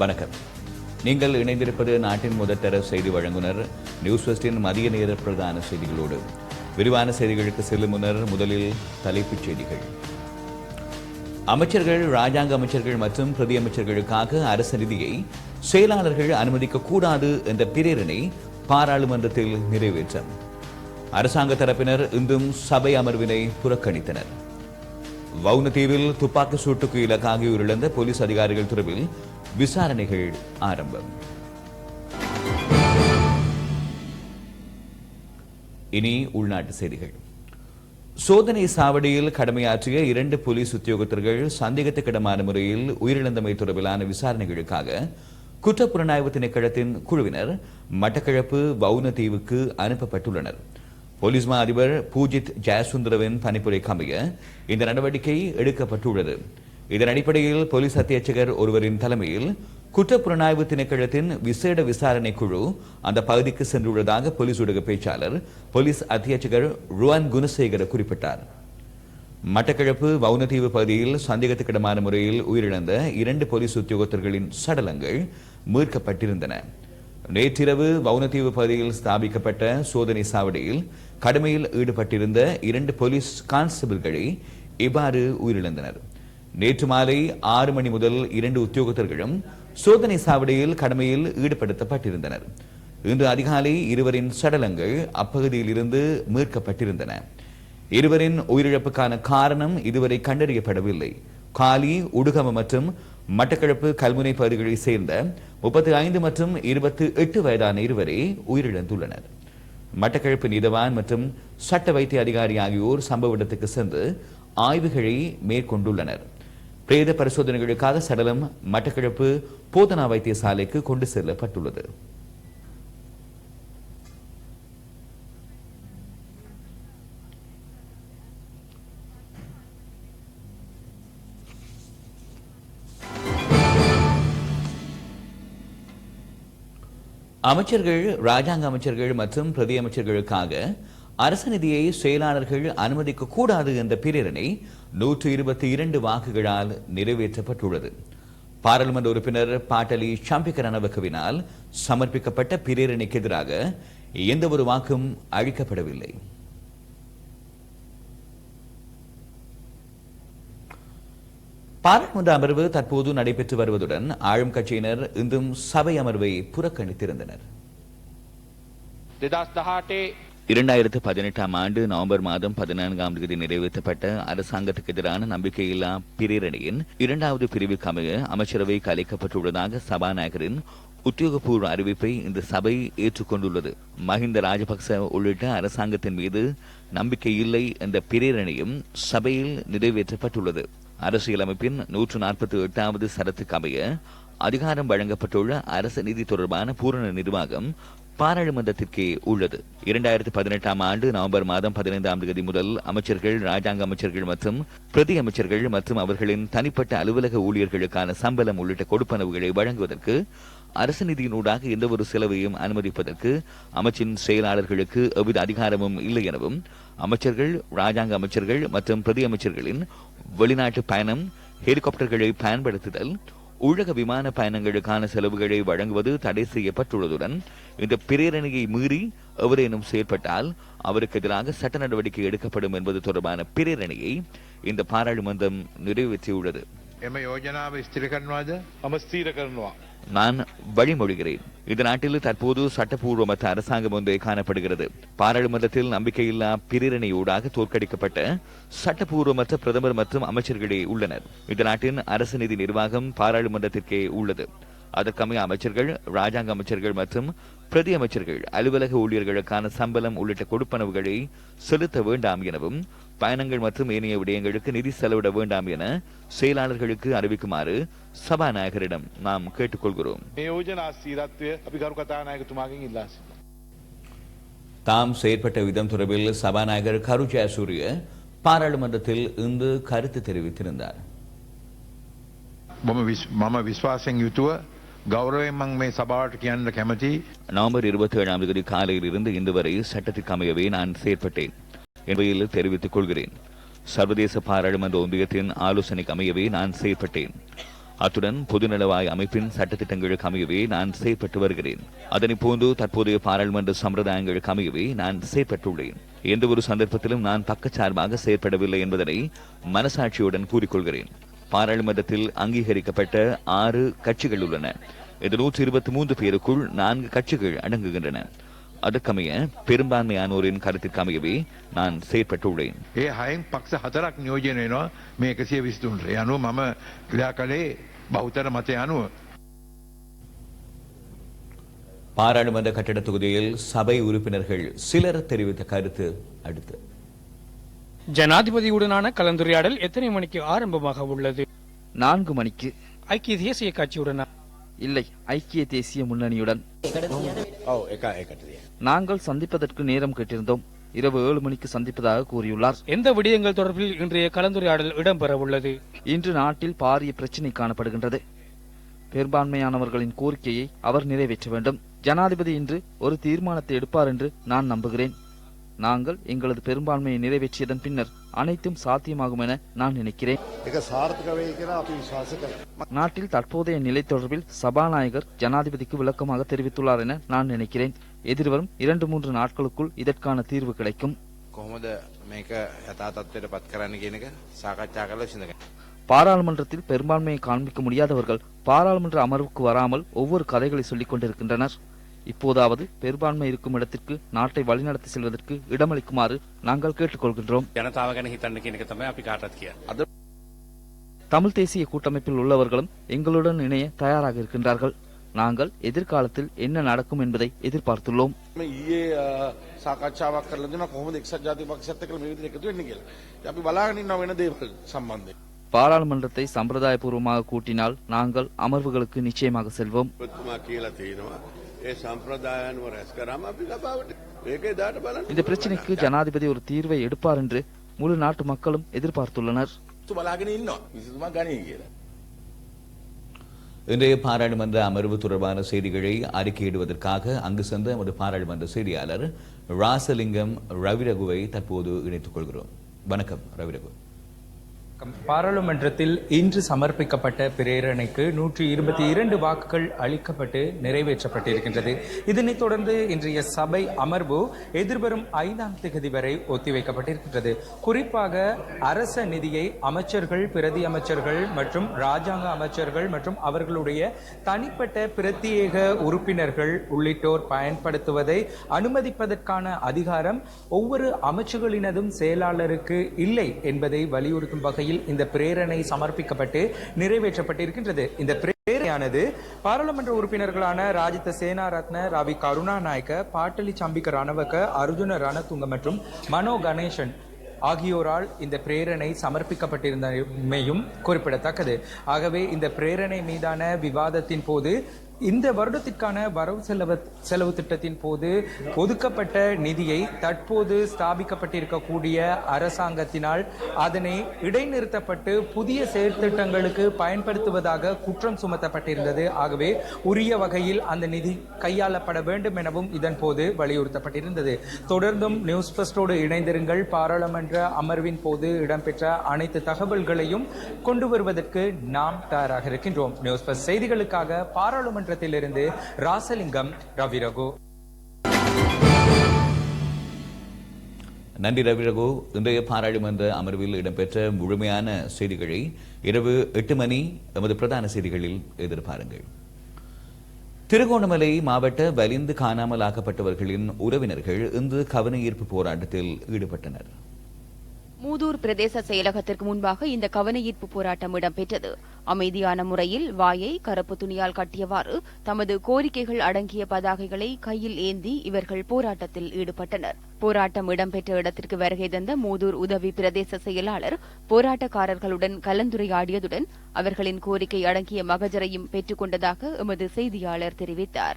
வணக்கம். நீங்கள் இணைந்திருப்பது நாட்டின் முதற்தர செய்தி வழங்குனர் நியூஸ் வெஸ்டின் மதிய நேர பிரதான செய்திகளோடு. விரிவான செய்திகளுக்கு செல்லும் முன்னர் முதலில் தலைப்புச் செய்திகள். அமைச்சர்கள் ராஜாங்க அமைச்சர்கள் மற்றும் பிரதி அமைச்சர்களுக்காக அரசு நிதியை செயலாளர்கள் அனுமதிக்க கூடாது என்ற பிரேரணை பாராளுமன்றத்தில் நிறைவேற்றம். அரசாங்க தரப்பினர் இன்றும் சபை அமர்வினை புறக்கணித்தனர். வவுனதீவில் துப்பாக்கி சூட்டுக்கு இலக்காகி உயிரிழந்த போலீஸ் அதிகாரிகள் தொடர்பில் விசாரணைகள் ஆரம்பம். இனி உள்நாட்டு செய்திகள். சோதனை சாவடியில் கடமையாற்றிய இரண்டு போலீஸ் உத்தியோகத்தர்கள் சந்தேகத்துக்கிடமான முறையில் உயிரிழந்தமை தொடர்பிலான விசாரணைகளுக்காக குற்றப்புலனாய்வு திணைக்களத்தின் குழுவினர் மட்டக்கிழப்பு வவுனதீவுக்கு அனுப்பப்பட்டுள்ளனர். போலீஸ் மா அதிபர் பூஜித் ஜெயசுந்தரவின் பணிப்புரைக்கு அமைய இந்த நடவடிக்கை எடுக்கப்பட்டுள்ளது. இதன் அடிப்படையில் போலீஸ் அத்தியட்சகர் ஒருவரின் தலைமையில் குற்றப்புலனாய்வு திணைக்களத்தின் விசேட விசாரணை குழு அந்த பகுதிக்கு சென்றுள்ளதாக போலீஸ் ஊடக பேச்சாளர் போலீஸ் அத்தியட்சகர் ருவான் குணசேகர குறிப்பிட்டார். மட்டக்களப்பு வவுனதீவு பகுதியில் சந்தேகத்துக்கிடமான முறையில் உயிரிழந்த இரண்டு போலீஸ் உத்தியோகத்தர்களின் சடலங்கள் மீட்கப்பட்டிருந்தன. நேற்றிரவு வவுனதீவு பகுதியில் ஸ்தாபிக்கப்பட்ட சோதனை சாவடியில் கடமையில் ஈடுபட்டிருந்த இரண்டு போலீஸ் கான்ஸ்டபிள்களை இவ்வாறு உயிரிழந்தனர். நேற்று மாலை ஆறு மணி முதல் இரண்டு உத்தியோகத்தர்களும் சோதனை சாவடியில் கடமையில் ஈடுபடுத்தப்பட்டிருந்தனர். இன்று அதிகாலை இருவரின் சடலங்கள் அப்பகுதியில் இருந்து மீட்கப்பட்டிருந்தன. இருவரின் உயிரிழப்புக்கான காரணம் இதுவரை கண்டறியப்படவில்லை. காலி உடுகம மற்றும் மட்டக்களப்பு கல்முனை பகுதிகளைச் சேர்ந்த முப்பத்தி ஐந்து மற்றும் இருபத்தி எட்டு வயதான இருவரே உயிரிழந்துள்ளனர். மட்டக்களப்பு நீதவான் மற்றும் சட்ட வைத்திய அதிகாரி ஆகியோர் சம்பவ இடத்துக்கு சென்று ஆய்வுகளை மேற்கொண்டுள்ளனர். பிரேத பரிசோதனைகளுக்காக சடலம் மட்டக்களப்பு போதனா வைத்தியசாலைக்கு கொண்டு செல்லப்பட்டுள்ளது. அமைச்சர்கள் ராஜாங்க அமைச்சர்கள் மற்றும் பிரதி அமைச்சர்களுக்காக அரசு நிதியை செயலாளர்கள் அனுமதிக்க கூடாது என்ற பிரேரணை நூற்று இருபத்தி இரண்டு வாக்குகளால் நிறைவேற்றப்பட்டுள்ளது. பாராளுமன்ற உறுப்பினர் பாட்டலி சாம்பிகரணவக்குவினால் சமர்ப்பிக்கப்பட்ட பிரேரணைக்கு எதிராக எந்த ஒரு வாக்கும் அழிக்கப்படவில்லை பாராளுமன்ற அமர்வு தற்போது நடைபெற்று வருவதுடன் ஆளும் கட்சியினர் இன்றும் சபை அமர்வை புறக்கணித்திருந்தனர். இரண்டாயிரத்து பதினெட்டாம் ஆண்டு நவம்பர் மாதம் பதினான்காம் தேதி நிறைவேற்றப்பட்ட அரசாங்கத்துக்கு எதிரான நம்பிக்கையில்லா பிரேரணையின் இரண்டாவது பிரிவுக்கு அமைய அமைச்சரவை கலைக்கப்பட்டுள்ளதாக சபாநாயகரின் உத்தியோகபூர்வ அறிவிப்பை இந்த சபை ஏற்றுக்கொண்டுள்ளது. மஹிந்த ராஜபக்ச உள்ளிட்ட அரசாங்கத்தின் மீது நம்பிக்கை இல்லை என்ற பிரேரணையும் சபையில் நிறைவேற்றப்பட்டுள்ளது. அரசியலமைப்பின் நூற்று நாற்பத்தி எட்டாவது சரத்துக்கு அமைய அதிகாரம் வழங்கப்பட்டுள்ள அரசு நிதி தொடர்பான பூரண நிர்வாகம் பாராளுமன்றத்திற்கே உள்ளது. இரண்டாயிரத்தி பதினெட்டாம் ஆண்டு நவம்பர் மாதம் பதினைந்தாம் தேதி முதல் அமைச்சர்கள் ராஜாங்க அமைச்சர்கள் மற்றும் பிரதி அமைச்சர்கள் மற்றும் அவர்களின் தனிப்பட்ட அலுவலக ஊழியர்களுக்கான சம்பளம் உள்ளிட்ட கொடுப்பனவுகளை வழங்குவதற்கு அரசு நிதியினூடாக எந்த ஒரு செலவையும் அனுமதிப்பதற்கு அமைச்சின் செயலாளர்களுக்கு எவ்வித அதிகாரமும் இல்லை எனவும் அமைச்சர்கள் ராஜாங்க அமைச்சர்கள் மற்றும் பிரதி அமைச்சர்களின் வெளிநாட்டு பயணம் ஹெலிகாப்டர்களை பயன்படுத்துதல் உலக விமான பயணங்களுக்கான செலவுகளை வழங்குவது தடை செய்யப்பட்டுள்ளதுடன் இந்த பிரேரணையை மீறி எவரேனும் செயற்பட்டால் அவருக்கு எதிராக சட்ட நடவடிக்கை எடுக்கப்படும் என்பது தொடர்பான பிரேரணையை இந்த பாராளுமன்றம் நிறைவேற்றியுள்ளது. எம யோஜனாவை ஸ்திரகர்ணவாத நான் வழிமொழிகிறேன். இந்த நாட்டில் தற்போது சட்டப்பூர்வமற்ற அரசாங்கம் ஒன்று காணப்படுகிறது. பாராளுமன்றத்தில் நம்பிக்கையில்லா பிரிரணையூடாக தோற்கடிக்கப்பட்ட சட்டப்பூர்வமற்ற பிரதமர் மற்றும் அமைச்சர்களே உள்ளனர். இந்த நாட்டின் அரசு நிதி நிர்வாகம் பாராளுமன்றத்திற்கே உள்ளது. அதற்கமைய அமைச்சர்கள் ராஜாங்க அமைச்சர்கள் மற்றும் பிரதி அமைச்சர்கள் அலுவலக ஊழியர்களுக்கான சம்பளம் உள்ளிட்ட கொடுப்பனவுகளை செலுத்த வேண்டாம் எனவும் பயணங்கள் மற்றும் ஏனைய விடயங்களுக்கு நிதி செலவிட வேண்டாம் என செயலாளர்களுக்கு அறிவிக்குமாறு சபாநாயகரிடம் நாம் கேட்டுக்கொள்கிறோம் මේ යෝජනා සීරත්වය අපි ගරු කතානායකතුමාගෙන් ඉල්ලා සිටිනවා. தாம் செயற்பட்ட விதம் தொடர்பில் சபாநாயகர் கரு ஜெயசூரிய பாராளுமன்றத்தில் இன்று கருத்து தெரிவித்திருந்தார் මම විස්- මම විශ්වාසයෙන් යුතුව ගෞරවයෙන් මං මේ සභාවට කියන්න කැමති நவம்பர் இருபத்தி ஏழாம் தேதி காலையில் இருந்து இன்று வரை சட்டத்திற்கு அமையவே நான் செயற்பட்டேன் என்பதில் தெரிவித்துக் கொள்கிறேன். சர்வதேச பாராளுமன்ற ஒன்றியத்தின் ஆலோசனைக்கு அமையவே நான் செயற்பட்டேன். அத்துடன் பொதுநலவாய் அமைப்பின் சட்டத்திட்டங்களுக்கு அமையவே நான் செயற்பட்டு வருகிறேன். அதனை போன்று தற்போதைய பாராளுமன்ற சம்பிரதாயங்களுக்கு அமையவே நான் செயற்பட்டுள்ளேன். எந்த ஒரு சந்தர்ப்பத்திலும் நான் பக்கச்சார்பாக செயற்படவில்லை என்பதனை மனசாட்சியுடன் கூறிக்கொள்கிறேன். பாராளுமன்றத்தில் அங்கீகரிக்கப்பட்ட ஆறு கட்சிகள் உள்ளன. இது நூற்றி இருபத்தி மூன்று பேருக்குள் நான்கு கட்சிகள் அடங்குகின்றன. அதற்கமைய பெரும்பான்மையானோரின் கருத்திற்கு அமையவே நான் செயற்பட்டுள்ளேன் ඒ හයෙන් පක්ෂ හතරක් නියෝජනය වෙනවා මේ එකසිය විස්තුන්ට යනුව මම ක්‍රියා කළේ බෞතර මතය අනුව. பாராளுமன்ற கட்டட தொகுதியில் சபை உறுப்பினர்கள் சிலர் தெரிவித்த கருத்து அடுத்து ஜனாதிபதியுடனான கலந்துரையாடல் எத்தனை மணிக்கு ஆரம்பமாக உள்ளது நான்கு மணிக்கு ஐக்கிய தேசிய கட்சியுடன் இல்லை ஐக்கிய தேசிய முன்னணியுடன். நாங்கள் சந்திப்பதற்கு நேரம் கேட்டிருந்தோம். இரவு ஏழு மணிக்கு சந்திப்பதாக கூறியுள்ளார். எந்த விடயங்கள் தொடர்பில் இன்றைய கலந்துரையாடல் இடம்பெற உள்ளது இன்று நாட்டில் பாரிய பிரச்சினை காணப்படுகின்றது. பெரும்பான்மையானவர்களின் கோரிக்கையை அவர் நிறைவேற்ற வேண்டும். ஜனாதிபதி இன்று ஒரு தீர்மானத்தை எடுப்பார் என்று நான் நம்புகிறேன். நாங்கள் எங்களது பெரும்பான்மையை நிறைவேற்றியதன் பின்னர் அனைத்தும் சாத்தியமாகும் என நான் நினைக்கிறேன். நாட்டில் தற்போதைய நிலை தொடர்பில் சபாநாயகர் ஜனாதிபதிக்கு விளக்கமாக தெரிவித்துள்ளார் என நான் நினைக்கிறேன். எதிர்வரும் இரண்டு மூன்று நாட்களுக்குள் இதற்கான தீர்வு கிடைக்கும். பாராளுமன்றத்தில் பெரும்பான்மையை காண்பிக்க முடியாதவர்கள் பாராளுமன்ற அமர்வுக்கு வராமல் ஒவ்வொரு கதைகளை சொல்லிக் கொண்டிருக்கின்றனர். இப்போதாவது பெரும்பான்மை இருக்கும் இடத்திற்கு நாட்டை வழிநடத்தி செல்வதற்கு இடமளிக்குமாறு நாங்கள் கேட்டுக்கொள்கின்றோம். தமிழ் தேசிய கூட்டமைப்பில் உள்ளவர்களும் எங்களுடன் இணைய தயாராக இருக்கின்றார்கள். நாங்கள் எதிர்காலத்தில் என்ன நடக்கும் என்பதை எதிர்பார்த்துள்ளோம். பாராளுமன்றத்தை சம்பிரதாயபூர்வமாக கூட்டினால் நாங்கள் அமர்வுகளுக்கு நிச்சயமாக செல்வோம். இந்த பிரச்சனைக்கு ஜனாதிபதி ஒரு தீர்வை எடுப்பார் என்று முழு நாட்டு மக்களும் எதிர்பார்த்துள்ளனர். இன்றைய பாராளுமன்ற அமர்வு தொடர்பான செய்திகளை அறிக்கையிடுவதற்காக அங்கு சென்ற நமது பாராளுமன்ற செய்தியாளர் ராசலிங்கம் ரவிரகுவை தற்போது இணைத்துக் கொள்கிறோம். வணக்கம் ரவிரகு. பாராளுமன்றத்தில் இன்று சமர்ப்பிக்கப்பட்ட பிரேரணைக்கு நூற்றி இருபத்தி இரண்டு வாக்குகள் அளிக்கப்பட்டு நிறைவேற்றப்பட்டிருக்கின்றது. இதனைத் தொடர்ந்து இன்றைய சபை அமர்வு எதிர்வரும் ஐந்தாம் தேதி வரை ஒத்திவைக்கப்பட்டிருக்கின்றது. குறிப்பாக அரச நிதியை அமைச்சர்கள் பிரதி அமைச்சர்கள் மற்றும் ராஜாங்க அமைச்சர்கள் மற்றும் அவர்களுடைய தனிப்பட்ட பிரத்யேக உறுப்பினர்கள் உள்ளிட்டோர் பயன்படுத்துவதை அனுமதிப்பதற்கான அதிகாரம் ஒவ்வொரு அமைச்சுகளினதும் செயலாளருக்கு இல்லை என்பதை வலியுறுத்தும் வகையில் இந்த பிரேரணை சமர்ப்பிக்கப்பட்டு நிறைவேற்றப்பட்டிருக்கின்றது. இந்த பிரேரணையானது பாராளுமன்ற உறுப்பினர்களான ராஜித சேனாரத்ன ரவி கருணாநாயக்க பாட்டலி சம்பிக்க ரணவக்க அர்ஜுன ரணதுங்க மற்றும் மனோ கணேசன் ஆகியோரால் இந்த பிரேரணை சமர்ப்பிக்கப்பட்டிருந்தமையும் குறிப்பிடத்தக்கது. ஆகவே இந்த பிரேரணை மீதான விவாதத்தின் போது இந்த வருடத்திற்கான வரவு செலவு செலவு திட்டத்தின் போது ஒதுக்கப்பட்ட நிதியை தற்போது ஸ்தாபிக்கப்பட்டிருக்கக்கூடிய அரசாங்கத்தினால் அதனை இடைநிறுத்தப்பட்டு புதிய செயற்திட்டங்களுக்கு பயன்படுத்துவதாக குற்றம் சுமத்தப்பட்டிருந்தது. ஆகவே உரிய வகையில் அந்த நிதி கையாளப்பட வேண்டும் எனவும் இதன் போது வலியுறுத்தப்பட்டிருந்தது. தொடர்ந்தும் நியூஸ் பஸ்டோடு இணைந்திருங்கள். பாராளுமன்ற அமர்வின் போது இடம்பெற்ற அனைத்து தகவல்களையும் கொண்டு வருவதற்கு நாம் தயாராக இருக்கின்றோம். நியூஸ் பஸ் செய்திகளுக்காக பாராளுமன்றத்திலிருந்து ராசலிங்கம் ரவிரகு நன்றி ரவிரகு இன்றைய பாராளுமன்ற அமர்வில் இடம்பெற்ற முழுமையான செய்திகளை இரவு எட்டு மணி எமது பிரதான செய்திகளில் எதிர்பாருங்கள். திருகோணமலை மாவட்ட வலிந்து காணாமல் ஆக்கப்பட்டவர்களின் உறவினர்கள் இன்று கவன ஈர்ப்பு போராட்டத்தில் ஈடுபட்டனர். மூதூர் பிரதேச செயலகத்திற்கு முன்பாக இந்த கவனஈர்ப்பு போராட்டம் இடம்பெற்றது. அமைதியான முறையில் வாயை கருப்பு துணியால் கட்டியவாறு தமது கோரிக்கைகள் அடங்கிய பதாகைகளை கையில் ஏந்தி இவர்கள் போராட்டத்தில் ஈடுபட்டனர். போராட்டம் இடம்பெற்ற இடத்திற்கு வருகை தந்த மூதூர் உதவி பிரதேச செயலாளர் போராட்டக்காரர்களுடன் கலந்துரையாடியதுடன் அவர்களின் கோரிக்கை அடங்கிய மகஜரையும் பெற்றுக் கொண்டதாக எமது செய்தியாளர் தெரிவித்தார்.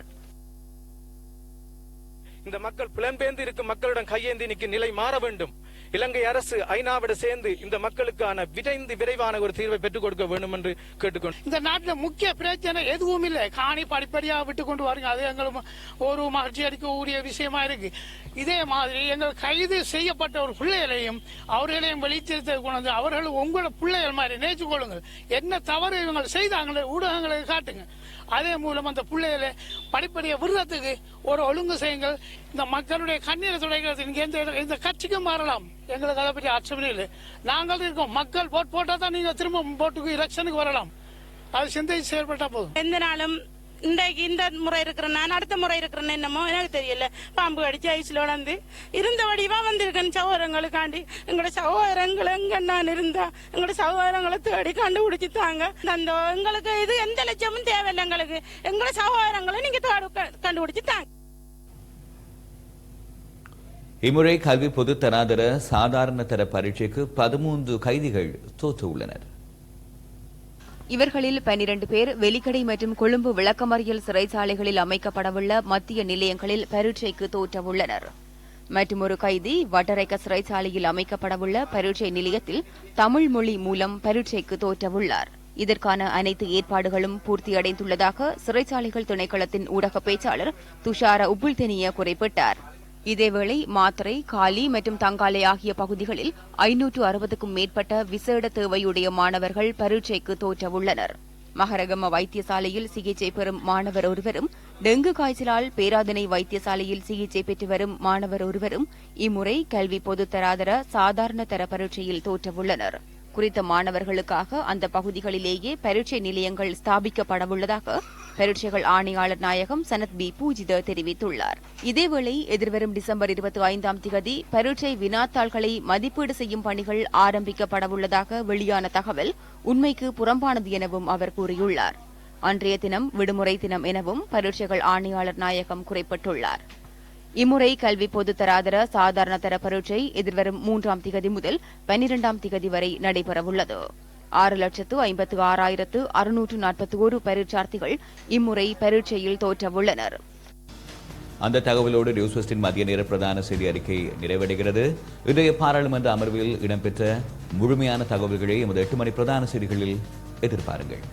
இந்த மக்கள் புலம்பெயர்ந்து இருக்கும் மக்களுடன் கையேந்தி நிலை மாற வேண்டும். இலங்கை அரசு ஐநாவிட சேர்ந்து இந்த மக்களுக்கான விரைந்து விரைவான ஒரு தீர்வை பெற்றுக் கொடுக்க வேண்டும் என்று கேட்டுக்கொண்டு இந்த நாட்டில் முக்கிய பிரச்சனை எதுவும் இல்லை. காணி படிப்படியாக விட்டு கொண்டு வாருங்க. அது எங்களுக்கு ஒரு மகிழ்ச்சி அளிக்கக்கூடிய விஷயமா இருக்கு. இதே மாதிரி எங்கள் கைது செய்யப்பட்ட ஒரு பிள்ளைகளையும் அவர்களையும் வெளிச்சத்தை கொண்டு வந்து அவர்கள் உங்களோட பிள்ளைகள் மாதிரி நினைச்சு கொள்ளுங்கள். என்ன தவறு இவங்க செய்தாங்களே ஊடகங்களை காட்டுங்க. அதே மூலம் அந்த பிள்ளைகளை படிப்படியை விடுறதுக்கு ஒரு ஒழுங்கு செய்யுங்கள். இந்த மக்களுடைய கண்ணீரை துடைக்கிறது இங்கே எந்த இந்த எந்த கட்சிக்கும் மாறலாம். எங்களுக்கு அதை பற்றி ஆட்சேபனை இல்லை. நாங்கள் இருக்கோம். மக்கள் போட் போட்டா தான் நீங்க திரும்ப போட்டுக்கு எலெக்ஷனுக்கு வரலாம். அது சிந்தை செயல்பட்டா போதும். எந்த நாளும் இன்றைக்கு இந்த முறை இருக்கிறேன் நான் அடுத்த முறை இருக்கிறேன் என்னமோ எனக்கு தெரியல. பாம்பு கடிச்சு ஐஸ்ல உடந்து இருந்த வடிவா வந்திருக்கேன் சகோதரங்களுக்காண்டி. எங்களோட சகோதரங்கள் எங்க நான் இருந்தா எங்களோட சகோதரங்களை தேடி கண்டுபிடிச்சு தாங்க. அந்த எங்களுக்கு இது எந்த லட்சமும் தேவையில்லை எங்களுக்கு. எங்களோட சகோதரங்களை நீங்க தேடி கண்டுபிடிச்சு தாங்க. இம்முறை கல்வி பொது தராதர சாதாரண தர பரீட்சைக்கு பதிமூன்று கைதிகள் தோற்று உள்ளனர். இவர்களில் பனிரண்டு பேர் வெலிக்கடை மற்றும் கொழும்பு விளக்கமறியல் சிறைச்சாலைகளில் அமைக்கப்படவுள்ள மத்திய நிலையங்களில் பரீட்சைக்கு தோற்றவுள்ளனர். மற்றும் ஒரு கைதி வட்டரைக்க சிறைச்சாலையில் அமைக்கப்படவுள்ள பரீட்சை நிலையத்தில் தமிழ் மொழி மூலம் பரீட்சைக்கு தோற்றவுள்ளார். இதற்கான அனைத்து ஏற்பாடுகளும் பூர்த்தியடைந்துள்ளதாக சிறைச்சாலைகள் திணைக்களத்தின் ஊடக பேச்சாளர் துஷார உப்புல்தெனிய குறிப்பிட்டார். இதேவேளை மாத்தறை காலி மற்றும் தங்காலை ஆகிய பகுதிகளில் ஐநூற்று அறுபதுக்கும் மேற்பட்ட விசேட தேவையுடைய மாணவர்கள் பரீட்சைக்கு தோற்றவுள்ளனர். மகரகம வைத்தியசாலையில் சிகிச்சை பெறும் மாணவர் ஒருவரும் டெங்கு காய்ச்சலால் பேராதனை வைத்தியசாலையில் சிகிச்சை பெற்று வரும் மாணவர் ஒருவரும் இம்முறை கல்வி பொதுத்தராதர சாதாரண தர பரீட்சையில் தோற்றவுள்ளனர். குறித்த மாணவர்களுக்காக அந்த பகுதிகளிலேயே பரீட்சை நிலையங்கள் ஸ்தாபிக்கப்படவுள்ளதாக பரீட்சைகள் ஆணையாளர் நாயகம் சனத் பி. பூஜித தெரிவித்துள்ளார். இதேவேளை எதிர்வரும் டிசம்பர் இருபத்தி ஐந்தாம் திகதி பரீட்சை வினாத்தாள்களை மதிப்பீடு செய்யும் பணிகள் ஆரம்பிக்கப்படவுள்ளதாக வெளியான தகவல் உண்மைக்கு புறம்பானது எனவும் அவர் கூறியுள்ளார். அன்றைய தினம் விடுமுறை தினம் எனவும் பரீட்சைகள் ஆணையாளர் நாயகம் குறிப்பிட்டுள்ளார். இம்முறை கல்வி பொதுத் தராதர சாதாரண தர பரீட்சை எதிர்வரும் மூன்றாம் திகதி முதல் பனிரெண்டாம் திகதி வரை நடைபெறவுள்ளது. ஆறு லட்சத்து ஐம்பத்து ஆறாயிரத்து அறுநூற்று நாற்பத்தி ஒரு பரீட்சார்த்திகள் இம்முறை பரீட்சையில் தோற்றவுள்ளனர். அந்த தகவலோடு நியூஸ் வெஸ்டின் மத்திய நேர பிரதான செய்தி அறிக்கை நிறைவடைகிறது. இன்றைய பாராளுமன்ற அமர்வில் இடம்பெற்ற முழுமையான தகவல்களை எமது எட்டு மணி பிரதான செய்திகளில் எதிர்பாருங்கள்.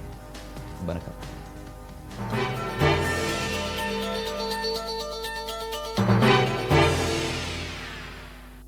வணக்கம்.